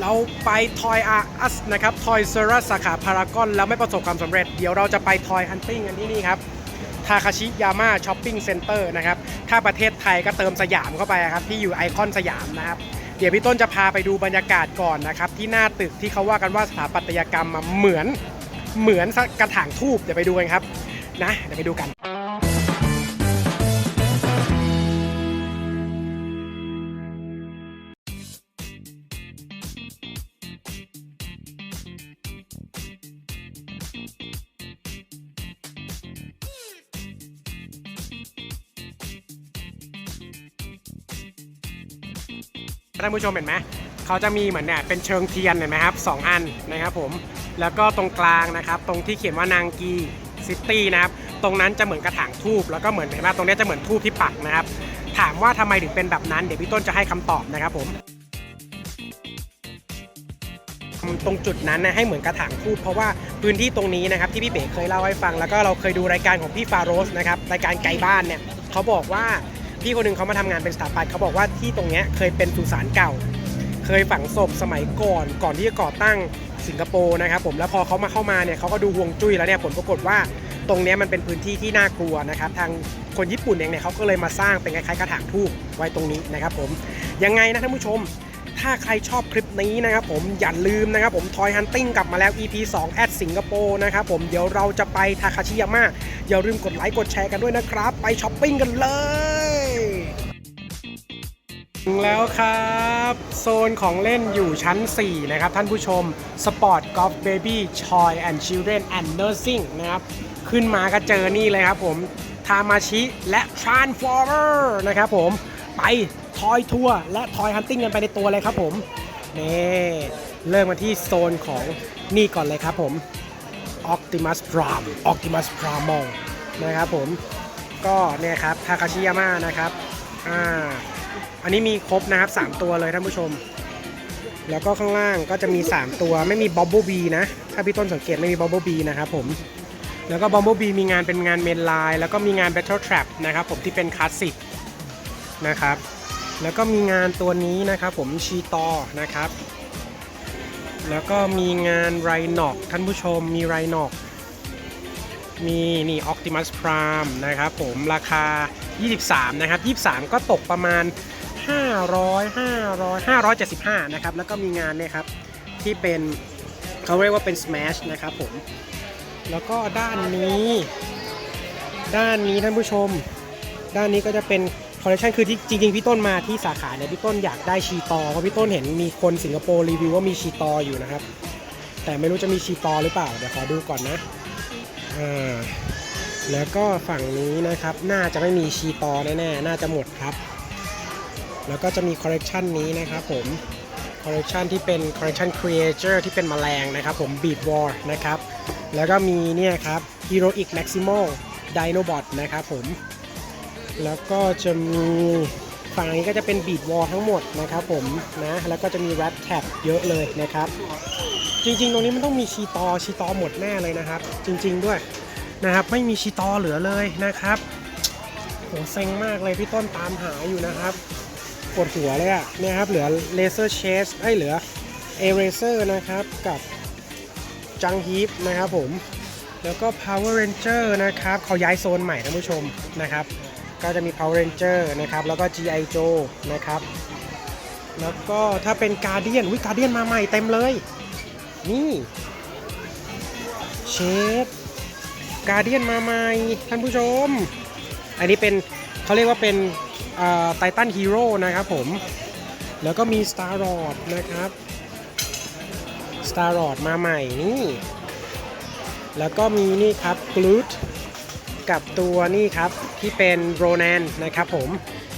เราไปทอยอาร์อัสนะครับทอยเซอร์สาขาพารากอนแล้วไม่ประสบความสำเร็จ เดี๋ยวเราจะไปทอยฮันติ้งกันที่นี่ครับทาคาชิยาม่าช้อปปิ้งเซ็นเตอร์นะครับ ถ้าประเทศไทยก็เติมสยามเข้าไปครับ ที่อยู่ไอคอนสยามนะครับ เดี๋ยวพี่ต้นจะพาไปดูบรรยากาศก่อนนะครับ ที่หน้าตึกที่เขาว่ากันว่าสถาปัตยกรรมมาเหมือนเหมือนกระถางทูบเดี๋ยวไปดูกันครับนะเดี๋ยวไปดูกัน ท่านผู้ชมเห็นไหมเขาจะมีเหมือนเนี่ยเป็นเชิงเทียนเห็นไหมครับสองอันนะครับผมแล้วก็ตรงกลางนะครับ ตรงที่เขียนว่านางกีซิตี้นะครับตรงนั้นจะเหมือนกระถางทูบแล้วก็เหมือนเห็นไหมตรงนี้จะเหมือนทูบที่ปักนะครับ ถามว่าทำไมถึงเป็นแบบนั้นเดี๋ยวพี่ต้นจะให้คำตอบนะครับผมตรงจุดนั้นนะให้เหมือนกระถางทูบเพราะว่าพื้นที่ตรงนี้นะครับที่พี่เบ๋เคยเล่าให้ฟัง แล้วก็เราเคยดูรายการของพี่ฟาโรสนะครับรายการไกลบ้านเนี่ยเขาบอกว่า พี่คนหนึ่งเขามาทำงานเป็นสถาปัตย์เขาบอกว่าที่ตรงเนี้ยเคยเป็นสุสานเก่า เคยฝังศพสมัยก่อนก่อนที่จะก่อตั้งสิงคโปร์นะครับผมแล้วพอเขามาเข้ามาเนี่ยเขาก็ดูฮวงจุ้ยแล้วเนี่ยผลปรากฏว่าตรงเนี้ยมันเป็นพื้นที่ที่น่ากลัวนะครับทางคนญี่ปุ่นเองเนี่ยเขาก็เลยมาสร้างเป็นคล้ายๆกระถางทูบไว้ตรงนี้นะครับผมยังไงนะท่านผู้ชม ถ้าใครชอบคลิปนี้นะครับผมอย่าลืมนะครับผมทอยฮันติ้งกลับมาแล้ว EP 2แอดสิงคโปร์นะครับผมเดี๋ยวเราจะไปทาคาชิยาม่าอย่าลืมกดไลค์กดแชร์กันด้วยนะครับ ไปช้อปปิ้งกันเลย ถึงแล้วครับ โซนของเล่นอยู่ชั้น 4 นะครับท่านผู้ชม Sport Golf Baby Toy and Children and Nursing นะครับ ขึ้นมาก็เจอนี่เลยครับผม ทามาชิและ Transformer นะครับผม ไปทอยทัวร์และทอยฮันติ้งกันไปในตัวเลยครับผม นี่เริ่มมาที่โซนของนี่ก่อนเลยครับผม Optimus Prime Optimus Prime นะครับผม ก็เนี่ยครับ ทาคาชิยาม่านะครับ อ่า อันนี้มีครบนะครับ 3 ตัวเลยท่านผู้ชม แล้วก็ข้างล่างก็จะมี 3 ตัวไม่มี Bumble Bee นะ ถ้าพี่ต้นสังเกตไม่มี Bumble Bee นะครับผม แล้วก็ Bumble Bee มีงานเป็นงานเมนไลน์แล้วก็มีงาน Battle Trap นะครับผมที่เป็นคลาสสิกนะครับ แล้วก็มีงานตัวนี้นะครับผมชีตอนะครับ แล้วก็มีงานไรนอกท่านผู้ชมมีไรนอกมีนี่ Optimus Prime นะครับผมราคา 23 นะครับ 23 ก็ตกประมาณ 500 500 575 นะครับ แล้วก็มีงานเนี่ยครับ ที่เป็นเขาเรียกว่าเป็น Smash นะครับผม แล้วก็ด้านนี้ ด้านนี้ท่านผู้ชม ด้านนี้ก็จะเป็นคอลเลคชันคือที่จริงๆพี่ต้นมาที่สาขาเนี่ยพี่ต้นอยากได้ชีตอเพราะพี่ต้นเห็นมีคนสิงคโปร์รีวิวว่ามีชีตออยู่นะครับ แต่ไม่รู้จะมีชีตอหรือเปล่าเดี๋ยวขอดูก่อนนะอ่าแล้วก็ฝั่งนี้นะครับ น่าจะไม่มีชีตอแน่ๆน่าจะหมดครับ แล้วก็จะมีคอลเลกชันนี้นะครับผมคอลเลกชันที่เป็นคอลเลกชัน Creature ที่เป็นแมลงนะครับผม Beat War นะครับแล้วก็มีเนี่ยครับ Heroic Maximal Dinobot นะครับผมแล้วก็จะมีฝั่งนี้ก็จะเป็น Beat War ทั้งหมดนะครับผมนะแล้วก็จะมี Rat Tab เยอะเลยนะครับ จริง ๆ ตรงนี้มันต้องมีชีตอชีตอหมดแน่เลยนะครับ จริง ๆด้วยนะครับไม่มีชีตอเหลือเลยนะครับโหเซ็งมากเลยพี่ต้นตามหาอยู่นะครับ ปวดหัวเลยอะเนี่ยครับเหลือเลเซอร์เชสไอ้เหลือเอเรเซอร์นะครับกับจังฮีฟนะครับผม แล้วก็ Power Ranger นะครับเขาย้ายโซนใหม่ท่านผู้ชมนะครับ ก็จะมี Power Ranger นะครับแล้วก็ G.I. Joe นะครับ แล้วก็ถ้าเป็น Guardian วิ Guardian มาใหม่เต็มเลย นี่เชฟการเดียนมาใหม่ท่านผู้ชม อันนี้เป็นเขาเรียกว่าเป็น ไททันฮีโร่นะครับผม แล้วก็มี Star l o r d นะครับ Star l o r d มาใหม่นี่ แล้วก็มีนี่ครับกลูดกับตัวนี่ครับที่เป็นโรแนนนะครับผม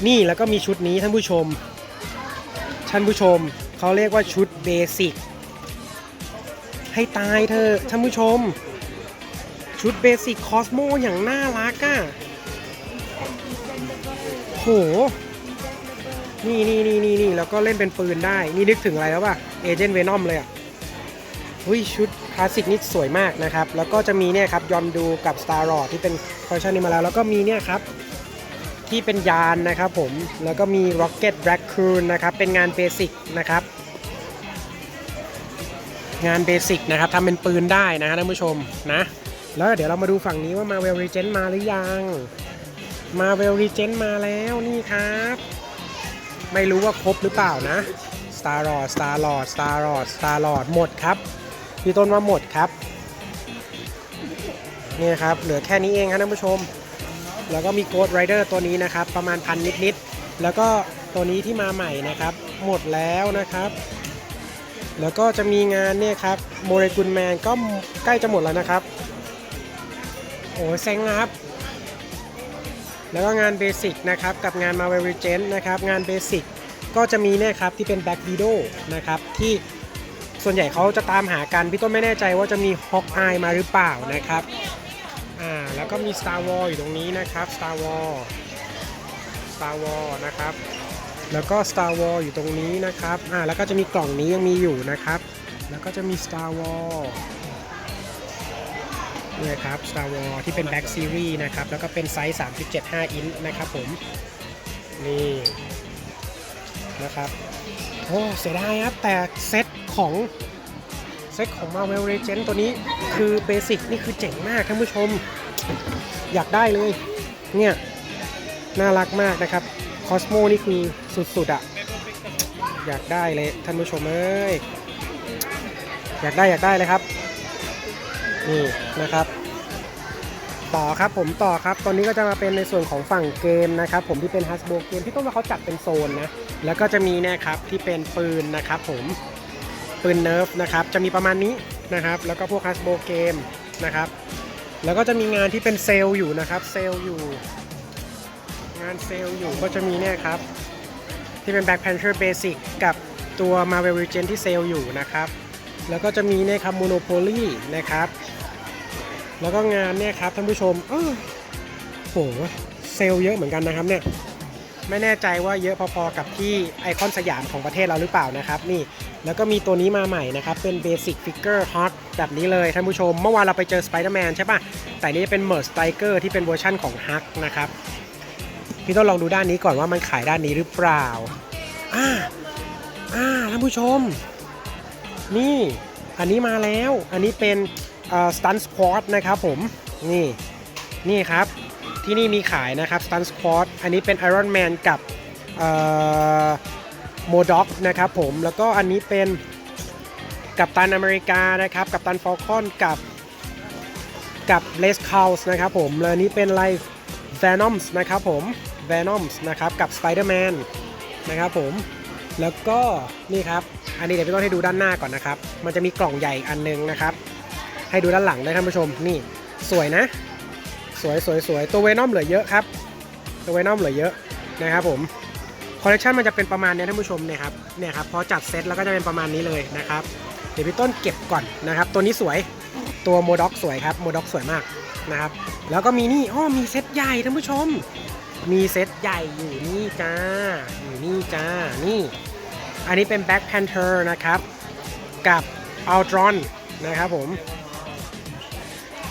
นี่แล้วก็มีชุดนี้ท่านผู้ชม ท่านผู้ชมเขาเรียกว่าชุดเบสิกให้ตายเธอะท่านผู้ชม ชุดเบสิกคอสโมอย่างน่ารักอะ่ะ หนี่นี่นี่นี่นี่แล้วก็เล่นเป็นปืนได้ นี่นึกถึงอะไรแล้วป่ะเอเจนต์เวนอมเลยอะหุ้ยชุดคลาสสิกนี่สวยมากนะครับ แล้วก็จะมีเนี่ยครับยอนดูกับ Star l o r d ที่เป็นคอลเลคชันนี้มาแล้ว แล้วก็มีเนี่ยครับที่เป็นยานนะครับผม แล้วก็มี Rocket Raccoon นะครับ เป็นงานเบสิกนะครับ งานเบสิกนะครับทำเป็นปืนได้นะฮะท่านผู้ชมนะ แล้วเดี๋ยวเรามาดูฝั่งนี้ว่ามาเวลรีเจนมาหรือยัง มาเวลรีเจนมาแล้วนี่ครับ ไม่รู้ว่าครบหรือเปล่านะ Star Lord Star Lord Star Lord Star Lord หมดครับ พี่ต้นว่าหมดครับ นี่ครับ เหลือแค่นี้เองครับท่านผู้ชม แล้วก็มี Ghost Rider ตัวนี้นะครับ ประมาณพันนิดๆ แล้วก็ตัวนี้ที่มาใหม่นะครับ หมดแล้วนะครับ แล้วก็จะมีงานเนี่ยครับโมเรกุนแมนก็ใกล้จะหมดแล้วนะครับ โอ้ยเซ็งนะครับ แล้วก็งานเบสิกนะครับกับงาน Marvel Legends นะครับงานเบสิกก็จะมีเนี่ยครับที่เป็น Black Widow นะครับที่ส่วนใหญ่เขาจะตามหากัน พี่ต้นไม่แน่ใจว่าจะมี Hawkeye มาหรือเปล่านะครับอ่าแล้วก็มี Star War อยู่ตรงนี้นะครับ Star War Star War นะครับแล้วก็ Star War อยู่ตรงนี้นะครับอ่าแล้วก็จะมีกล่องนี้ยังมีอยู่นะครับ แล้วก็จะมี Star War นี่ครับ Star Wars ที่เป็น Black Series นะครับ แล้วก็เป็นไซส์ 3.75 อินช์นะครับผม นี่นะครับ โอ้เสียดายครับ แต่เซตของเซตของ Marvel Legends ตัวนี้คือเบสิกนี่คือเจ๋งมากท่านผู้ชม อยากได้เลย เนี่ย น่ารักมากนะครับคอสโมนี่คือสุดๆอะอยากได้เลยท่านผู้ชมเอ้ย อยากได้อยากได้เลยครับ นี่นะครับ ต่อครับผมต่อครับตอนนี้ก็จะมาเป็นในส่วนของฝั่งเกมนะครับ ผมที่เป็น Hasbro เกมที่ต้องว่าเขาจัดเป็นโซนนะแล้วก็จะมีเนี่ยครับที่เป็นปืนนะครับ ผมปืนเนิร์ฟนะครับจะมีประมาณนี้นะครับ แล้วก็พวก Hasbro เกมนะครับ แล้วก็จะมีงานที่เป็นเซลล์อยู่นะครับ เซลล์อยู่ งานเซลล์อยู่ก็จะมีเนี่ยครับ ที่เป็น Black Panther Basic กับตัว Marvel Legends ที่เซลล์อยู่นะครับ แล้วก็จะมีเนี่ยครับ Monopoly นะครับ แล้วก็งานเนี่ยครับท่านผู้ชมเออโหเซลเยอะเหมือนกันนะครับเนี่ยไม่แน่ใจว่าเยอะพอๆกับที่ไอคอนสยามของประเทศเราหรือเปล่านะครับนี่แล้วก็มีตัวนี้มาใหม่นะครับเป็น Basic Figure Hot แบบนี้เลยท่านผู้ชม เมื่อวานเราไปเจอ Spider-Man ใช่ปะแต่นี่จะเป็น Merge Striker ที่เป็นเวอร์ชั่นของ Hulk นะครับพี่ต้องลองดูด้านนี้ก่อนว่ามันขายด้านนี้หรือเปล่าอ่าอ่าท่านผู้ชม นี่ อันนี้มาแล้ว อันนี้เป็น สตันสควอตนะครับผม นี่นี่ครับ ที่นี่มีขายนะครับสตันสควอตอันนี้เป็น Iron Man กับโมด็อกนะครับผม แล้วก็อันนี้เป็นกัปตันอเมริกานะครับ กัปตันฟอลคอนกับกับเลสคาลส์นะครับผมแล้วนี้เป็นไลฟ์ Venoms นะครับผม Venoms นะครับกับ Spider-Man นะครับผม แล้วก็นี่ครับ อันนี้เดี๋ยวพี่ต้นให้ดูด้านหน้าก่อนนะครับ มันจะมีกล่องใหญ่อีกอันนึงนะครับ ให้ดูด้านหลังเลยท่านผู้ชมนี่สวยนะ สวยสวยสวยตัวเวนอมเหลือเยอะครับตัวเวนอมเหลือเยอะนะครับผมคอลเลคชันมันจะเป็นประมาณนี้ท่านผู้ชมเนี่ยครับเนี่ยครับพอจัดเซตแล้วก็จะเป็นประมาณนี้เลยนะครับเดี๋ยวพี่ต้นเก็บก่อนนะครับ ตัวนี้สวยตัวโมด็อกสวยครับโมด็อกสวยมากนะครับ แล้วก็มีนี่อ้อมีเซตใหญ่ท่านผู้ชม มีเซตใหญ่อยู่นี่จ้าอยู่นี่จ้านี่ อันนี้เป็น Black Panther นะครับ กับ Ultron นะครับผม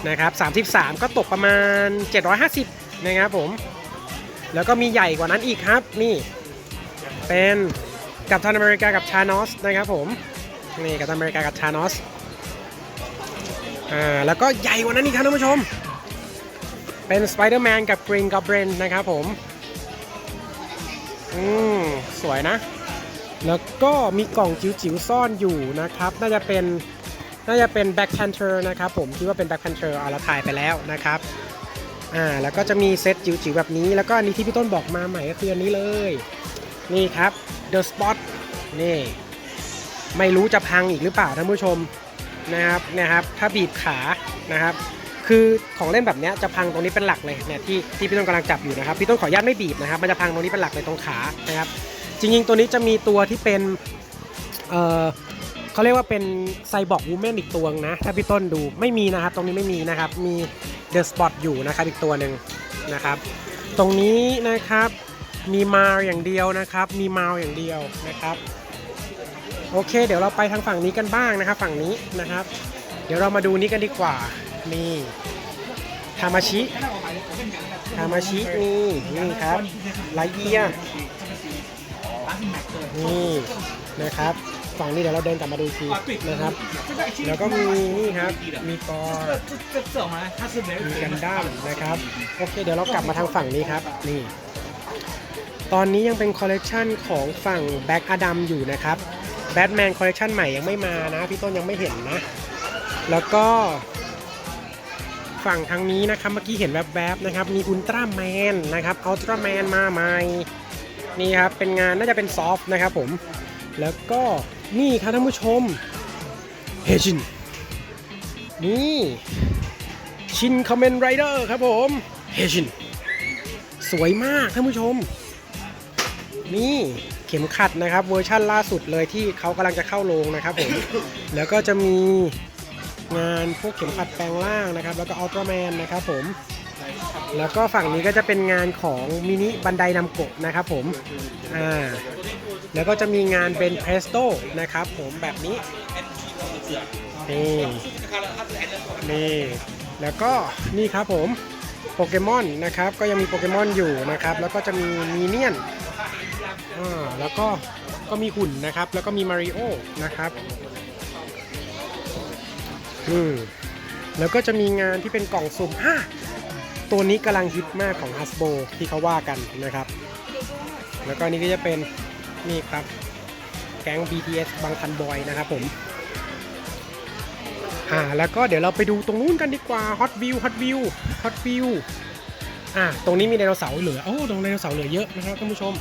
นะครับ33 ก็ตกประมาณ 750 นะครับผม แล้วก็มีใหญ่กว่านั้นอีกครับ นี่ เป็นกับทันอเมริกากับชานอสนะครับผม นี่กับทันอเมริกากับชานอส อ่า แล้วก็ใหญ่กว่านั้นอีกครับท่านผู้ชม เป็น Spider-Man กับ Green Goblin นะครับผม อืม สวยนะ แล้วก็มีกล่องจิ๋วๆซ่อนอยู่นะครับ น่าจะเป็น น่าจะเป็น Black Panther นะครับผมคิดว่าเป็น Black Panther เอาละถ่ายไปแล้วนะครับอ่าแล้วก็จะมีเซตจิ๋วๆแบบนี้ แล้วก็อันนี้ที่พี่ต้นบอกมาใหม่ก็คืออันนี้เลย นี่ครับ The Spot นี่ไม่รู้จะพังอีกหรือเปล่าท่านผู้ชมนะครับนี่ยครับ ถ้าบีบขานะครับ คือของเล่นแบบนี้จะพังตรงนี้เป็นหลักเลยเนี่ยที่ที่พี่ต้นกำลังจับอยู่นะครับพี่ต้นขออนุญาตไม่บีบนะครับ มันจะพังตรงนี้เป็นหลักเลยตรงขานะครับ จริงๆตัวนี้จะมีตัวที่เป็นเอ่อ เขาเรียกว่าเป็นไซบอร์กวูแมนอีกตัวนึงนะ ถ้าพี่ต้นดูไม่มีนะครับ ตรงนี้ไม่มีนะครับ มีเดอะสปอตอยู่นะครับอีกตัวหนึ่งนะครับ ตรงนี้นะครับมีมาอย่างเดียวนะครับ มีมาอย่างเดียวนะครับ โอเค เดี๋ยวเราไปทางฝั่งนี้กันบ้างนะครับ ฝั่งนี้นะครับ เดี๋ยวเรามาดูนี้กันดีกว่านี่ทามาชิทามาชินี่นี่ครับไลเอียนี่นะครับ ฝั่งนี้เดี๋ยวเราเดินกลับมาดูอีกทีนะครับ แล้วก็มีนี่ครับ มีกอมีกันด้ามนะครับ โอเค เดี๋ยวเรากลับมาทางฝั่งนี้ครับ นี่ ตอนนี้ยังเป็นคอลเลกชันของฝั่งแบ็กอดัมอยู่นะครับแบทแมนคอลเลกชันใหม่ยังไม่มานะ พี่ต้นยังไม่เห็นนะ แล้วก็ฝั่งทางนี้นะครับเมื่อกี้เห็นแวบๆนะครับ มีอุลตร้าแมนนะครับอัลตร้าแมนมาใหม่นี่ครับ เป็นงานน่าจะเป็นซอฟนะครับผม แล้วก็ นี่ครับท่านผู้ชม เฮจิน นี่ชินคอมเมนไรเดอร์ครับผม เฮชิน สวยมากท่านผู้ชม นี่เข็มขัดนะครับเวอร์ชั่นล่าสุดเลยที่เขากำลังจะเข้าโรงนะครับผม แล้วก็จะมีงานพวกเข็มขัดแปลงร่างนะครับ แล้วก็อัลตร้าแมนนะครับผม แล้วก็ฝั่งนี้ก็จะเป็นงานของมินิบันไดนำโกะนะครับผม อ่า แล้วก็จะมีงานเป็นเพรสโตนะครับผมแบบนี้ นี่นี่แล้วก็นี่ครับผมโปเกมอนนะครับก็ยังมีโปเกมอนอยู่นะครับ แล้วก็จะมีมีเนียนอ่าแล้วก็ก็มีหุ่นนะครับ แล้วก็มีมาริโอนะครับอืมแล้วก็จะมีงานที่เป็นกล่องสุ่มอะตัวนี้กำลังฮิตมากของ Hasbro ที่เขาว่ากันนะครับ แล้วก็นี่ก็จะเป็น นี่ครับ แก๊ง BTS บางทันบอยนะครับผม อ่า แล้วก็เดี๋ยวเราไปดูตรงนู้นกันดีกว่า Hot View Hot View Hot View อ่า ตรงนี้มีไดโนเสาร์เหลือ โอ้ตรงไดโนเสาร์เหลือเยอะนะครับท่านผู้ชม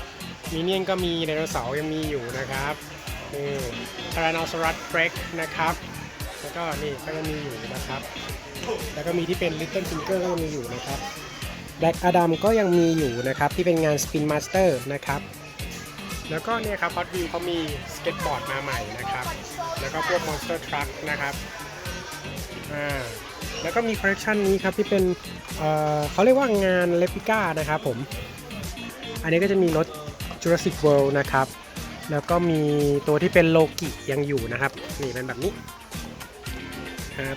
มีเนียนก็มีไดโนเสาร์ยังมีอยู่นะครับนี่ทารานอสรัสเฟรกนะครับ แล้วก็นี่ก็ยังมีอยู่นะครับ แล้วก็มีที่เป็น Little Finger ก็ยังมีอยู่นะครับ Black Adam ก็ยังมีอยู่นะครับ ที่เป็นงาน Spin Master นะครับ แล้วก็เนี่ยครับ Hot View เขามีสเก็ตบอร์ดมาใหม่นะครับ แล้วก็พวก Monster Truck นะครับอ่าแล้วก็มีคอลเลคชันนี้ครับที่เป็นเอ่อเขาเรียกว่างานเลปิก้านะครับผม อันนี้ก็จะมีรถ Jurassic World นะครับ แล้วก็มีตัวที่เป็นโลกิยังอยู่นะครับ นี่เป็นแบบนี้ครับ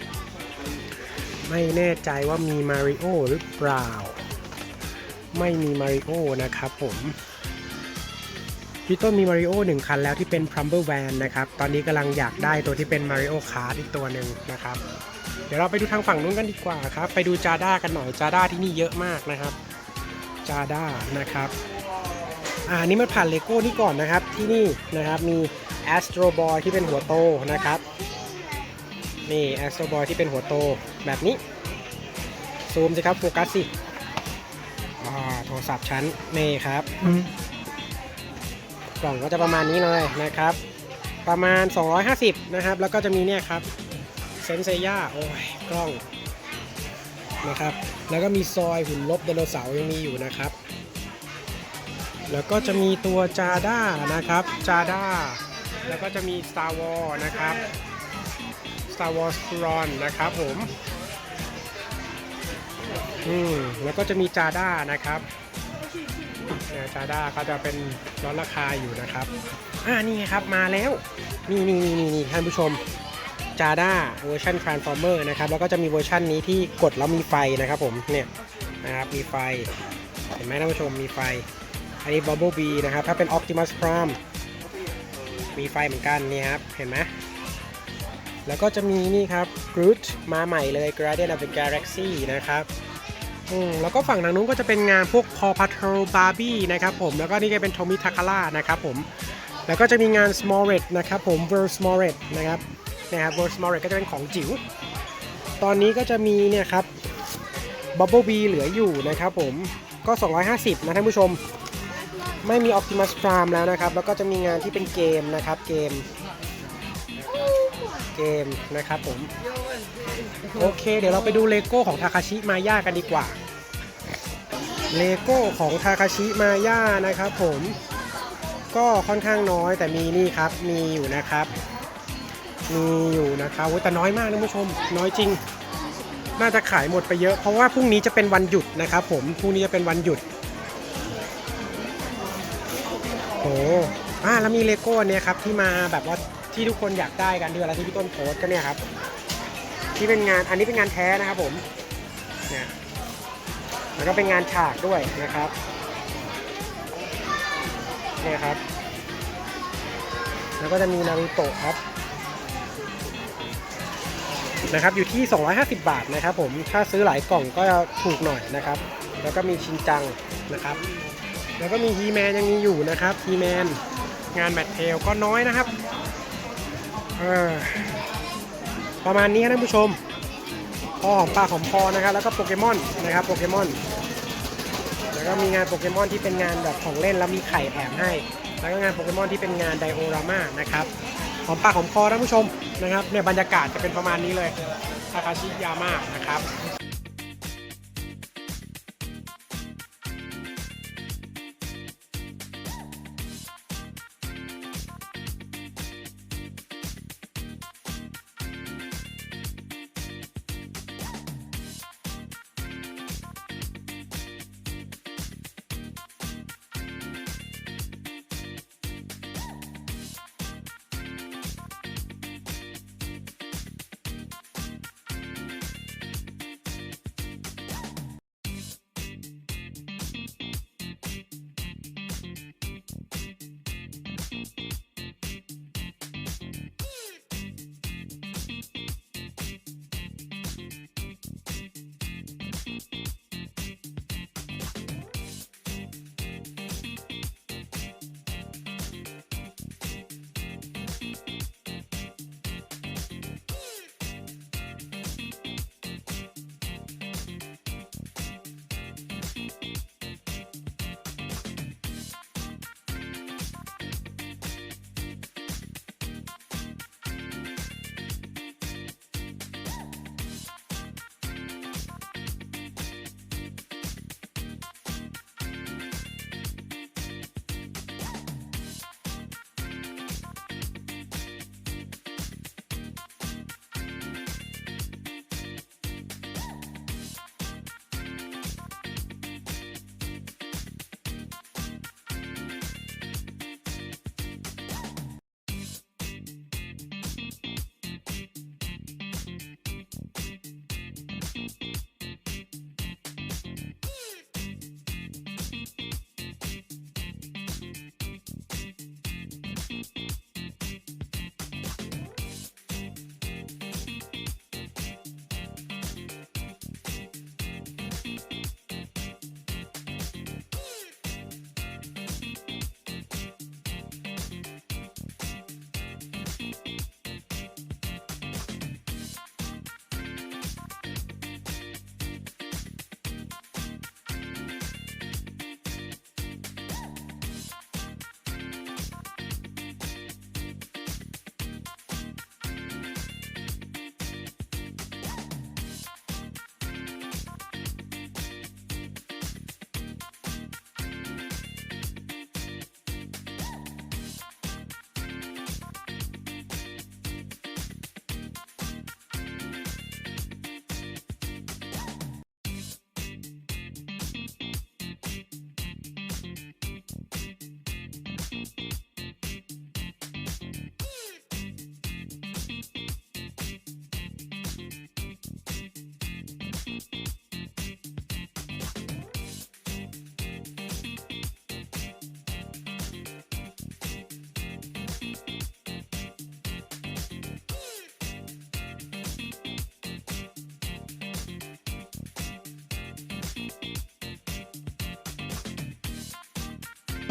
ไม่แน่ใจว่ามีมาริโอหรือเปล่า ไม่มีมาริโอนะครับผม พี่ต้นมีมาริโอหนึ่งคันแล้วที่เป็น Plumber Van นะครับ ตอนนี้กำลังอยากได้ตัวที่เป็น Mario Kart อีกตัวหนึ่งนะครับ เดี๋ยวเราไปดูทางฝั่งนู้นกันดีกว่าครับ ไปดูจาด้ากันหน่อยจาด้าที่นี่เยอะมากนะครับจาด้านะครับอ่านนี้มันผ่านเลโก้นี่ก่อนนะครับ ที่นี่นะครับมี Astro Boy ที่เป็นหัวโตนะครับนี่ Astro Boy ที่เป็นหัวโตแบบนี้ ซูมสิครับโฟกัสสิอ่าโทรศัพท์ชั้นนี่ครับ กล่องก็จะประมาณนี้เลยนะครับ ประมาณ 250 นะครับ แล้วก็จะมีเนี่ยครับเซนเซย่าโอ้ยกล้องนะครับ แล้วก็มีซอยหุ่นลบไดโนเสาร์ยังมีอยู่นะครับ แล้วก็จะมีตัวจาด้านะครับจาด้าแล้วก็จะมี Star Wars นะครับ Star Wars t r o n นะครับผม อืม แล้วก็จะมีจาด้านะครับ จาด้าเขาจะเป็นลดราคาอยู่นะครับ อ่านี่ครับมาแล้ว นี่นี่นี่นี่ท่านผู้ชมจาด้าเวอร์ชัน Transformer นะครับแล้วก็จะมีเวอร์ชันนี้ที่กดแล้วมีไฟนะครับผมเนี่ยนะครับมีไฟ เห็นไหมท่านผู้ชมมีไฟ อันนี้ Bumble Bee นะครับ ถ้าเป็น Optimus Prime มีไฟเหมือนกันนี่ครับ เห็นไหมแล้วก็จะมีนี่ครับ Groot มาใหม่เลย Guardian of the Galaxy นะครับ อืมแล้วก็ฝั่งทางนู้นก็จะเป็นงานพวก Paw Patrol Barbie นะครับผมแล้วก็นี่ก็เป็น Tommy Takara นะครับผมแล้วก็จะมีงาน Small Red นะครับผม World Small Red นะครับนะครับ World Small Red ก็จะเป็นของจิ๋วตอนนี้ก็จะมีเนี่ยครับ Bubble Bee เหลืออยู่นะครับผมก็ 250 นะท่านผู้ชม ไม่มี Optimus Prime แล้วนะครับ แล้วก็จะมีงานที่เป็นเกมนะครับเกม เกมนะครับผม โอเค เดี๋ยวเราไปดูเลโก้ของทาคาชิมาย่ากันดีกว่าเลโก้ของทาคาชิมาย่านะครับผมก็ค่อนข้างน้อยแต่มีนี่ครับมีอยู่นะครับ มีอยู่นะครับโอ้แต่น้อยมากนะผู้ชม น้อยจริง น่าจะขายหมดไปเยอะเพราะว่าพรุ่งนี้จะเป็นวันหยุดนะครับ ผมพรุ่งนี้จะเป็นวันหยุดโอ้อ่าแล้วมีเลโก้เนี่ยครับที่มาแบบว่า ที่ทุกคนอยากได้กันด้วยอะไรที่พี่ต้นโพสกันเนี่ยครับ ที่เป็นงานอันนี้เป็นงานแท้นะครับผมเนี่ยแล้วก็เป็นงานฉากด้วยนะครับเนี่ยครับ แล้วก็จะมีนารูโตะครับนะครับอยู่ที่ 250 บาทนะครับผมถ้าซื้อหลายกล่องก็ถูกหน่อยนะครับ แล้วก็มีชินจังนะครับ แล้วก็มีฮีแมนยังมีอยู่นะครับฮีแมนงานแมทเทลก็น้อยนะครับ ประมาณนี้ครับท่านผู้ชม พอหอมปากหอมคอนะครับ แล้วก็โปเกมอนนะครับโปเกมอนแล้วก็มีงานโปเกมอนที่เป็นงานแบบของเล่นแล้วมีไข่แถมให้ แล้วก็งานโปเกมอนที่เป็นงานไดโอรามานะครับหอมปากหอมคอท่านผู้ชมนะครับเนี่ยบรรยากาศจะเป็นประมาณนี้เลยทาคาชิยาม่านะครับ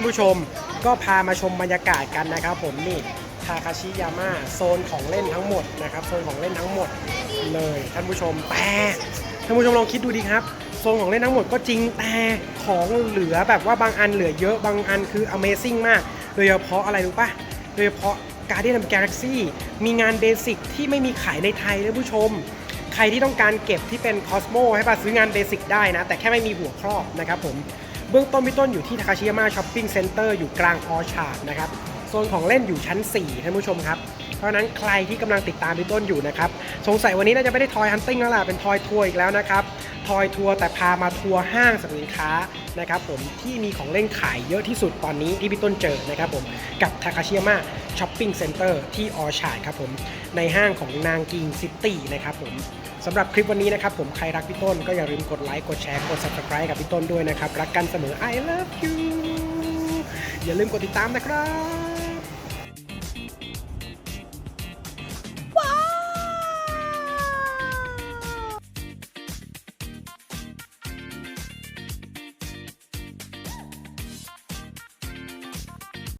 ผู้ชมก็พามาชมบรรยากาศกันนะครับผมนี่ทาคาชิยาม่าโซนของเล่นทั้งหมดนะครับโซนของเล่นทั้งหมดเลยท่านผู้ชมแต่ท่านผู้ชมลองคิดดูดีครับโซนของเล่นทั้งหมดก็จริงแต่ของเหลือแบบว่าบางอันเหลือเยอะบางอันคือ Amazing มากโดยเฉพาะอะไรรู้ปะโดยเฉพาะ Guardian of the Galaxy มีงานเบสิกที่ไม่มีขายในไทยท่านผู้ชม ใครที่ต้องการเก็บที่เป็นคอสโมให้ป่ะซื้องานเบสิกได้นะ แต่แค่ไม่มีหัวครอบนะครับผม บื้องต้นพี่ต้นอยู่ที่ทาคาชิยาม่าช้อปปิ้งเซ็นเตอร์อยู่กลางออชาร์ดนะครับ โซนของเล่นอยู่ชั้น 4 ท่านผู้ชมครับ เพราะนั้นใครที่กำลังติดตามพี่ต้นอยู่นะครับ สงสัยวันนี้น่าจะไม่ได้ทอยฮันติ้งแล้วล่ะ เป็นทอยทัวร์อีกแล้วนะครับ ทอยทัวร์แต่พามาทัวร์ห้างสรรพสินค้านะครับผมที่มีของเล่นขายเยอะที่สุดตอนนี้ที่พี่ต้นเจอนะครับผมกับทาคาชิยาม่าช้อปปิ้งเซ็นเตอร์ที่ออชาร์ดครับผมในห้างของนางกิงซิตี้นะครับผมสำหรับคลิปวันนี้นะครับผมใครรักพี่ต้นก็อย่าลืมกดไลค์กดแชร์กด subscribe กับพี่ต้นด้วยนะครับ รักกันเสมอ I love you อย่าลืมกดติดตามนะครับ